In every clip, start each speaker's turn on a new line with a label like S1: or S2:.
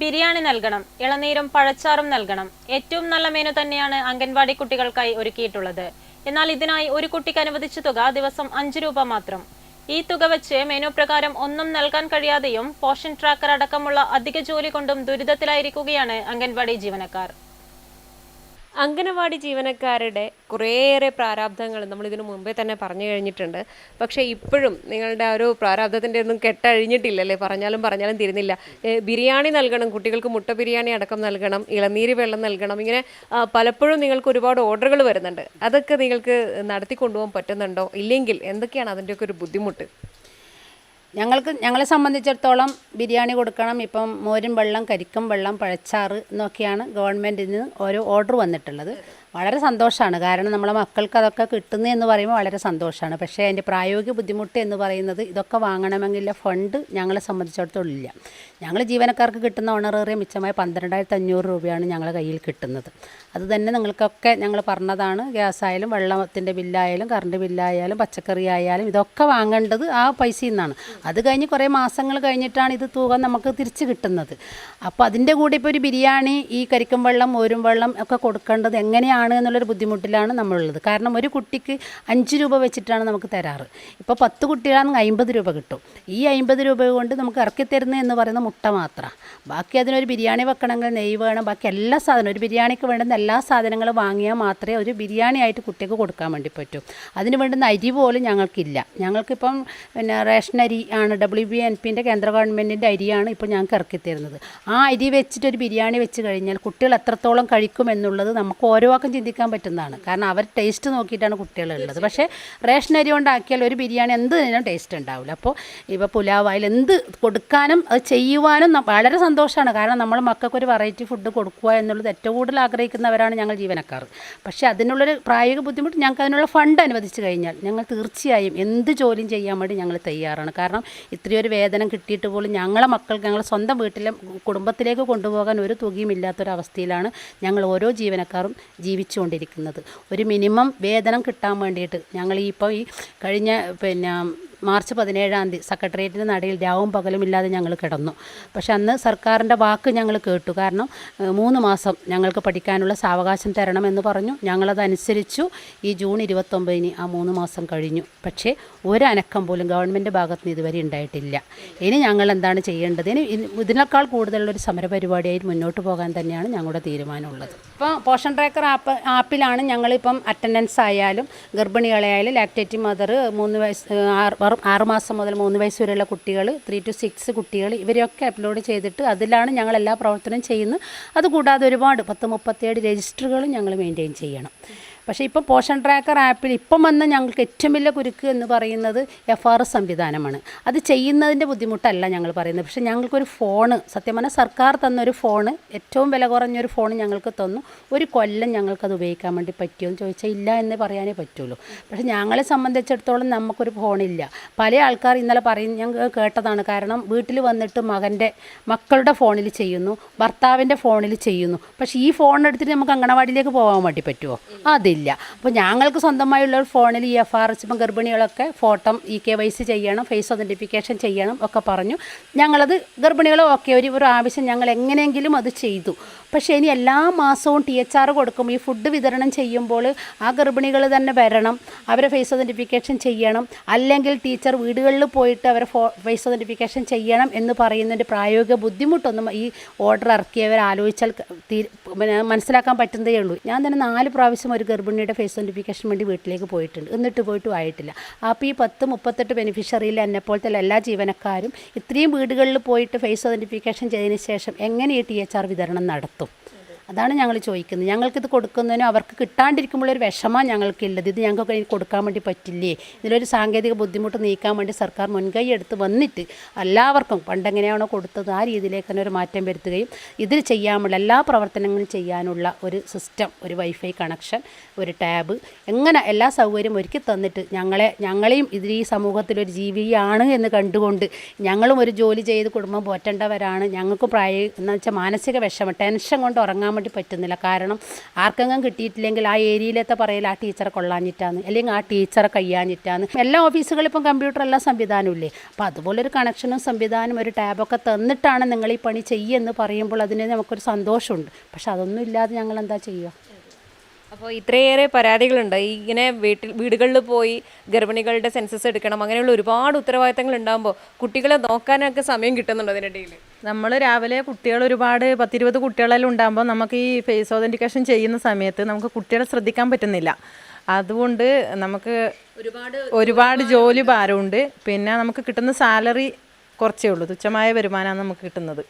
S1: ബിരിയാണി നൽകണം ഇളനീരും പഴച്ചാറും നൽകണം. ഏറ്റവും നല്ല മെനു തന്നെയാണ് അംഗൻവാടി കുട്ടികൾക്കായി ഒരുക്കിയിട്ടുള്ളത്. എന്നാൽ ഇതിനായി ഒരു കുട്ടിക്ക് അനുവദിച്ച തുക ദിവസം അഞ്ചു രൂപ മാത്രം. ഈ തുക വെച്ച് മെനു പ്രകാരം ഒന്നും നൽകാൻ കഴിയാതെയും പോഷൻ ട്രാക്കർ അടക്കമുള്ള അധിക ജോലി കൊണ്ടും ദുരിതത്തിലായിരിക്കുകയാണ് അംഗൻവാടി ജീവനക്കാർ.
S2: അംഗനവാടി ജീവനക്കാരുടെ കുറേയേറെ പ്രാരാബ്ദങ്ങൾ നമ്മൾ ഇതിനു മുമ്പേ തന്നെ പറഞ്ഞു കഴിഞ്ഞിട്ടുണ്ട്. പക്ഷേ ഇപ്പോഴും നിങ്ങളുടെ ഒരു പ്രാരാബ്ദത്തിന്റെ ഒന്നും കെട്ടഴിഞ്ഞിട്ടില്ലല്ലേ? പറഞ്ഞാലും പറഞ്ഞാലും തിരുന്നില്ല. ബിരിയാണി നൽകണം കുട്ടികൾക്ക് മുട്ട ബിരിയാണി അടക്കം നൽകണം ഇളനീര് വെള്ളം നൽകണം ഇങ്ങനെ പലപ്പോഴും നിങ്ങൾക്ക് ഒരുപാട് ഓർഡറുകൾ വരുന്നുണ്ട്. അതൊക്കെ നിങ്ങൾക്ക് നടത്തിക്കൊണ്ടുപോകാൻ പറ്റുന്നുണ്ടോ? ഇല്ലെങ്കിൽ എന്തൊക്കെയാണ് അതിന്റെയൊക്കെ ഒരു ബുദ്ധിമുട്ട്?
S3: ഞങ്ങൾക്ക് ഞങ്ങളെ സംബന്ധിച്ചിടത്തോളം ബിരിയാണി കൊടുക്കണം ഇപ്പം മോരും വെള്ളം കരിക്കും വെള്ളം പഴച്ചാറ് എന്നൊക്കെയാണ് ഗവൺമെന്റിൽ നിന്ന് ഓരോ ഓർഡർ വന്നിട്ടുള്ളത്. വളരെ സന്തോഷമാണ് കാരണം നമ്മളെ മക്കൾക്ക് അതൊക്കെ കിട്ടുന്നു എന്ന് പറയുമ്പോൾ വളരെ സന്തോഷമാണ് പക്ഷേ അതിന്റെ പ്രായോഗിക ബുദ്ധിമുട്ട് എന്ന് പറയുന്നത് ഇതൊക്കെ വാങ്ങണമെങ്കിൽ ഫണ്ട് ഞങ്ങളെ സംബന്ധിച്ചിടത്തോളം ഇല്ല. ഞങ്ങൾ ജീവനക്കാർക്ക് കിട്ടുന്ന ഓണറേറിയ മിച്ചമായ പന്ത്രണ്ടായിരത്തി അഞ്ഞൂറ് രൂപയാണ് ഞങ്ങളുടെ കയ്യിൽ കിട്ടുന്നത്. അത് തന്നെ നിങ്ങൾക്കൊക്കെ ഞങ്ങൾ പറഞ്ഞതാണ് ഗ്യാസ് ആയാലും വെള്ളത്തിന്റെ ബില്ലായാലും കറണ്ട് ബില്ലായാലും പച്ചക്കറി ആയാലും ഇതൊക്കെ വാങ്ങേണ്ടത് ആ പൈസയിൽ നിന്നാണ്. അത് കഴിഞ്ഞ് കുറേ മാസങ്ങൾ കഴിഞ്ഞിട്ടാണ് ഇത് തുക നമുക്ക് തിരിച്ച് കിട്ടുന്നത്. അപ്പോൾ അതിന്റെ കൂടെ ഇപ്പോൾ ഒരു ബിരിയാണി ഈ കരിക്കും വെള്ളം ഓരും വെള്ളം ഒക്കെ കൊടുക്കേണ്ടത് എങ്ങനെയാണ് എന്നുള്ളൊരു ബുദ്ധിമുട്ടിലാണ് നമ്മളുള്ളത്. കാരണം ഒരു കുട്ടിക്ക് അഞ്ച് രൂപ വെച്ചിട്ടാണ് നമുക്ക് തരാറ്. ഇപ്പോൾ പത്ത് കുട്ടികളാണെങ്കിൽ അമ്പത് രൂപ കിട്ടും. ഈ അമ്പത് രൂപ കൊണ്ട് നമുക്ക് ഇറക്കി തരുന്നത് എന്ന് പറയുന്ന മുട്ട മാത്രം. ബാക്കി അതിനൊരു ബിരിയാണി വെക്കണമെങ്കിൽ നെയ്യ് വേണം. ബാക്കി എല്ലാ സാധനവും ഒരു ബിരിയാണിക്ക് വേണ്ടുന്ന എല്ലാ സാധനങ്ങളും വാങ്ങിയാൽ മാത്രമേ ഒരു ബിരിയാണി ആയിട്ട് കുട്ടിക്ക് കൊടുക്കാൻ വേണ്ടി പറ്റൂ. അതിന് വേണ്ടുന്ന അരി പോലും ഞങ്ങൾക്കില്ല. ഞങ്ങൾക്കിപ്പം പിന്നെ റേഷൻ അരി ആണ് ഡബ്ല്യു ബി എൻ പിന്റെ കേന്ദ്ര ഗവൺമെന്റിന്റെ അരിയാണ് ഇപ്പോൾ ഞങ്ങൾക്ക് ഇറക്കി തരുന്നത്. ആ അരി വെച്ചിട്ട് ഒരു ബിരിയാണി വെച്ച് കഴിഞ്ഞാൽ കുട്ടികൾ എത്രത്തോളം കഴിക്കും എന്നുള്ളത് നമുക്ക് ഓരോ ചിന്തിക്കാൻ പറ്റുന്നതാണ്. കാരണം അവർ ടേസ്റ്റ് നോക്കിയിട്ടാണ് കുട്ടികളുള്ളത് പക്ഷേ റേഷൻ അരി കൊണ്ടാക്കിയാൽ ഒരു ബിരിയാണി എന്ത് തന്നെയും ടേസ്റ്റ് ഉണ്ടാവില്ല. അപ്പോൾ ഇപ്പോൾ പുലാവായാലും എന്ത് കൊടുക്കാനും അത് ചെയ്യുവാനും വളരെ സന്തോഷമാണ്. കാരണം നമ്മൾ മക്കൾക്ക് ഒരു വെറൈറ്റി ഫുഡ് കൊടുക്കുക എന്നുള്ളത് ഏറ്റവും കൂടുതൽ ആഗ്രഹിക്കുന്നവരാണ് ഞങ്ങൾ ജീവനക്കാർ. പക്ഷേ അതിനുള്ളൊരു പ്രായോഗിക ബുദ്ധിമുട്ട് ഞങ്ങൾക്ക് അതിനുള്ള ഫണ്ട് അനുവദിച്ചു കഴിഞ്ഞാൽ ഞങ്ങൾ തീർച്ചയായും എന്ത് ജോലിയും ചെയ്യാൻ വേണ്ടി ഞങ്ങൾ തയ്യാറാണ്. കാരണം ഇത്രയൊരു വേതനം കിട്ടിയിട്ട് പോലും ഞങ്ങളെ മക്കൾക്ക് ഞങ്ങൾ സ്വന്തം വീട്ടിലെ കുടുംബത്തിലേക്ക് കൊണ്ടുപോകാൻ ഒരു തുകയും ഇല്ലാത്തൊരവസ്ഥയിലാണ് ഞങ്ങൾ ഓരോ ജീവനക്കാരും ജീവിച്ചുകൊണ്ടിരിക്കുന്നത്. ഒരു മിനിമം വേതനം കിട്ടാൻ വേണ്ടിയിട്ട് ഞങ്ങൾ ഇപ്പോൾ ഈ കഴിഞ്ഞ പിന്നെ മാർച്ച് പതിനേഴാം തീയതി സെക്രട്ടേറിയറ്റിന്റെ നടയിൽ രാവും പകലും ഇല്ലാതെ ഞങ്ങൾ കിടന്നു. പക്ഷെ അന്ന് സർക്കാരിന്റെ വാക്ക് ഞങ്ങൾ കേട്ടു. കാരണം മൂന്ന് മാസം ഞങ്ങൾക്ക് പഠിക്കാനുള്ള സാവകാശം തരണമെന്ന് പറഞ്ഞു. ഞങ്ങളതനുസരിച്ചു ഈ ജൂൺ ഇരുപത്തൊമ്പതിന് ആ മൂന്ന് മാസം കഴിഞ്ഞു. പക്ഷേ ഒരനക്കം പോലും ഗവൺമെന്റ് ഭാഗത്ത് നിന്ന് ഇതുവരെ ഉണ്ടായിട്ടില്ല. ഇനി ഞങ്ങൾ എന്താണ് ചെയ്യേണ്ടത്? ഇനി ഇതിനേക്കാൾ കൂടുതലുള്ളൊരു സമരപരിപാടിയായി മുന്നോട്ട് പോകാൻ തന്നെയാണ് ഞങ്ങളുടെ തീരുമാനമുള്ളത്. ഇപ്പോൾ പോഷൻ ട്രാക്കർ ആപ്പ് ആപ്പിലാണ് ഞങ്ങളിപ്പം അറ്റൻഡൻസ് ആയാലും ഗർഭിണികളായാലും ലാക്ടേറ്റി മദർ മൂന്ന് വയസ്സ് ആറ് ആറ് ആറുമാസം മുതൽ മൂന്ന് വയസ്സ് വരെയുള്ള കുട്ടികൾ ത്രീ ടു സിക്സ് കുട്ടികൾ ഇവരെയൊക്കെ അപ്ലോഡ് ചെയ്തിട്ട് അതിലാണ് ഞങ്ങൾ എല്ലാ പ്രവർത്തനവും ചെയ്യുന്നത്. അതുകൂടാതെ ഒരുപാട് പത്ത് മുപ്പത്തേഴ് രജിസ്റ്ററുകളും ഞങ്ങൾ മെയിന്റെയിൻ ചെയ്യണം. പക്ഷേ ഇപ്പോൾ പോഷൻ ട്രാക്കർ ആപ്പിൽ ഇപ്പം വന്ന ഞങ്ങൾക്ക് ഏറ്റവും വലിയ കുരുക്ക് എന്ന് പറയുന്നത് എഫ് ആർ സംവിധാനമാണ്. അത് ചെയ്യുന്നതിന്റെ ബുദ്ധിമുട്ടല്ല ഞങ്ങൾ പറയുന്നത്. പക്ഷേ ഞങ്ങൾക്കൊരു ഫോണ് സത്യം പറഞ്ഞാൽ സർക്കാർ തന്നൊരു ഫോണ് ഏറ്റവും വില കുറഞ്ഞൊരു ഫോൺ ഞങ്ങൾക്ക് തന്നു. ഒരു കൊല്ലം ഞങ്ങൾക്കത് ഉപയോഗിക്കാൻ വേണ്ടി പറ്റുമോ എന്ന് ചോദിച്ചാൽ ഇല്ല എന്ന് പറയാനേ പറ്റുള്ളൂ. പക്ഷേ ഞങ്ങളെ സംബന്ധിച്ചിടത്തോളം നമുക്കൊരു ഫോണില്ല. പല ആൾക്കാർ ഇന്നലെ പറയും ഞങ്ങൾ കേട്ടതാണ്. കാരണം വീട്ടിൽ വന്നിട്ട് മകന്റെ മക്കളുടെ ഫോണിൽ ചെയ്യുന്നു ഭർത്താവിന്റെ ഫോണിൽ ചെയ്യുന്നു. പക്ഷേ ഈ ഫോൺ എടുത്തിട്ട് നമുക്ക് അങ്കണവാടിയിലേക്ക് പോകാൻ വേണ്ടി പറ്റുമോ? അതില്ല അപ്പോൾ ഞങ്ങൾക്ക് സ്വന്തമായുള്ള ഒരു ഫോണിൽ ഈ എഫ് ആർ എസ് ഇപ്പം ഗർഭിണികളൊക്കെ photo e K Y C ചെയ്യണം ഫേസ് ഒതന്റിഫിക്കേഷൻ ചെയ്യണം ഒക്കെ പറഞ്ഞു. ഞങ്ങളത് ഗർഭിണികൾ ഓക്കെ ഒരു ഒരു ആവശ്യം ഞങ്ങൾ എങ്ങനെയെങ്കിലും അത് ചെയ്തു. പക്ഷേ ഇനി എല്ലാ മാസവും ടി എച്ച് ആർ കൊടുക്കും. ഈ ഫുഡ് വിതരണം ചെയ്യുമ്പോൾ ആ ഗർഭിണികൾ തന്നെ വരണം. അവരെ ഫേസ് ഐഡന്റിഫിക്കേഷൻ ചെയ്യണം. അല്ലെങ്കിൽ ടീച്ചർ വീടുകളിൽ പോയിട്ട് അവരെ ഫോ ഫേസ് ഐഡന്റിഫിക്കേഷൻ ചെയ്യണം എന്ന് പറയുന്നതിന്റെ പ്രായോഗിക ബുദ്ധിമുട്ടൊന്നും ഈ ഓർഡർ ഇറക്കിയവർ ആലോചിച്ചാൽ മനസ്സിലാക്കാൻ പറ്റുന്നതേ ഉള്ളൂ. ഞാൻ തന്നെ നാല് പ്രാവശ്യം ഒരു ഗർഭിണിയുടെ ഫേസ് ഐഡന്റിഫിക്കേഷൻ വേണ്ടി വീട്ടിലേക്ക് പോയിട്ടുണ്ട്. എന്നിട്ട് പോയിട്ടും ആയിട്ടില്ല. അപ്പോൾ ഈ പത്ത് മുപ്പത്തെട്ട് ബെനിഫിഷ്യറിയിൽ എന്നെപ്പോലത്തെ എല്ലാ ജീവനക്കാരും ഇത്രയും വീടുകളിൽ പോയിട്ട് ഫേസ് ഐഡന്റിഫിക്കേഷൻ ചെയ്തതിന് ശേഷം എങ്ങനെ ഈ ടി എച്ച് ആർ വിതരണം നടത്തും? അതാണ് ഞങ്ങൾ ചോദിക്കുന്നത്. ഞങ്ങൾക്കിത് കൊടുക്കുന്നതിനും അവർക്ക് കിട്ടാണ്ടിരിക്കുമ്പോൾ ഒരു വിഷമമാണ് ഞങ്ങൾക്കുള്ളത്. ഇത് ഞങ്ങൾക്ക് കൊടുക്കാൻ വേണ്ടി പറ്റില്ലേ? ഇതിലൊരു സാങ്കേതിക ബുദ്ധിമുട്ട് നീക്കാൻ വേണ്ടി സർക്കാർ മുൻകൈ എടുത്ത് വന്നിട്ട് എല്ലാവർക്കും പണ്ടെങ്ങനെയാണോ കൊടുത്തത് ആ രീതിയിലേക്ക് തന്നെ ഒരു മാറ്റം വരുത്തുകയും ഇതിൽ ചെയ്യാനുള്ള എല്ലാ പ്രവർത്തനങ്ങളും ചെയ്യാനുള്ള ഒരു സിസ്റ്റം ഒരു വൈഫൈ കണക്ഷൻ ഒരു ടാബ് എങ്ങനെ എല്ലാ സൗകര്യം ഒരുക്കി തന്നിട്ട് ഞങ്ങളെ ഞങ്ങളെയും ഇതിൽ ഈ സമൂഹത്തിലൊരു ജീവിയാണ് എന്ന് കണ്ടുകൊണ്ട് ഞങ്ങളും ഒരു ജോലി ചെയ്ത് കുടുംബം പോറ്റേണ്ടവരാണ്. ഞങ്ങൾക്ക് പ്രായ എന്ന് വെച്ചാൽ മാനസിക വിഷമം ടെൻഷൻ കൊണ്ട് ഉറങ്ങാൻ വേണ്ടി പറ്റുന്നില്ല. കാരണം ആർക്കെങ്കിലും കിട്ടിയിട്ടില്ലെങ്കിൽ ആ ഏരിയയിലത്തെ പറയൽ ആ ടീച്ചറെ കൊള്ളാഞ്ഞിട്ടാന്ന് അല്ലെങ്കിൽ ആ ടീച്ചറെ കയ്യാഞ്ഞിട്ടാന്ന്. എല്ലാ ഓഫീസുകളിലും ഇപ്പം കമ്പ്യൂട്ടർ എല്ലാ സംവിധാനമില്ലേ? അപ്പോൾ അതുപോലെ ഒരു കണക്ഷനും സംവിധാനം ഒരു ടാബൊക്കെ തന്നിട്ടാണ് നിങ്ങൾ ഈ പണി ചെയ്യുമെന്ന് പറയുമ്പോൾ അതിന് നമുക്കൊരു സന്തോഷമുണ്ട്. പക്ഷെ അതൊന്നും ഇല്ലാതെ ഞങ്ങൾ എന്താ ചെയ്യുക?
S2: അപ്പോൾ ഇത്രയേറെ പരാതികളുണ്ട്. ഇങ്ങനെ വീട്ടിൽ വീടുകളിൽ പോയി ഗർഭിണികളുടെ സെൻസസ് എടുക്കണം അങ്ങനെയുള്ള ഒരുപാട് ഉത്തരവാദിത്തങ്ങൾ ഉണ്ടാകുമ്പോൾ കുട്ടികളെ നോക്കാനൊക്കെ സമയം കിട്ടുന്നുണ്ടോ അതിനിടയിൽ
S4: നമ്മൾ രാവിലെ കുട്ടികൾ ഒരുപാട് പത്തിരുപത് കുട്ടികളെല്ലാം ഉണ്ടാകുമ്പോൾ നമുക്ക് ഈ ഫേസ് ഓതന്റിക്കേഷൻ ചെയ്യുന്ന സമയത്ത് നമുക്ക് കുട്ടികളെ ശ്രദ്ധിക്കാൻ പറ്റുന്നില്ല. അതുകൊണ്ട് നമുക്ക്
S2: ഒരുപാട്
S4: ഒരുപാട് ജോലി ഭാരമുണ്ട്. പിന്നെ നമുക്ക് കിട്ടുന്ന സാലറി കുറച്ചേ ഉള്ളൂ. തുച്ഛമായ വരുമാനമാണ് നമുക്ക് കിട്ടുന്നത്.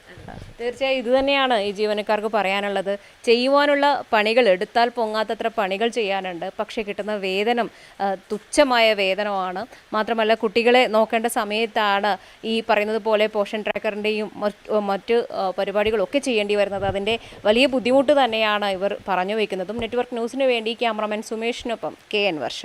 S2: തീർച്ചയായും ഇത് തന്നെയാണ് ഈ ജീവനക്കാർക്ക് പറയാനുള്ളത്. ചെയ്യുവാനുള്ള പണികൾ എടുത്താൽ പൊങ്ങാത്തത്ര പണികൾ ചെയ്യാനുണ്ട്. പക്ഷേ കിട്ടുന്ന വേതനം തുച്ഛമായ വേതനമാണ്. മാത്രമല്ല കുട്ടികളെ നോക്കേണ്ട സമയത്താണ് ഈ പറയുന്നത് പോലെ പോഷൻ ട്രാക്കറിന്റെയും മറ്റ് പരിപാടികളൊക്കെ ചെയ്യേണ്ടി വരുന്നത്. അതിന്റെ വലിയ ബുദ്ധിമുട്ട് തന്നെയാണ് ഇവർ പറഞ്ഞു വയ്ക്കുന്നതും. നെറ്റ്വർക്ക് ന്യൂസിന് വേണ്ടി ക്യാമറമാൻ സുമേഷിനൊപ്പം കെ എൻ വർഷ.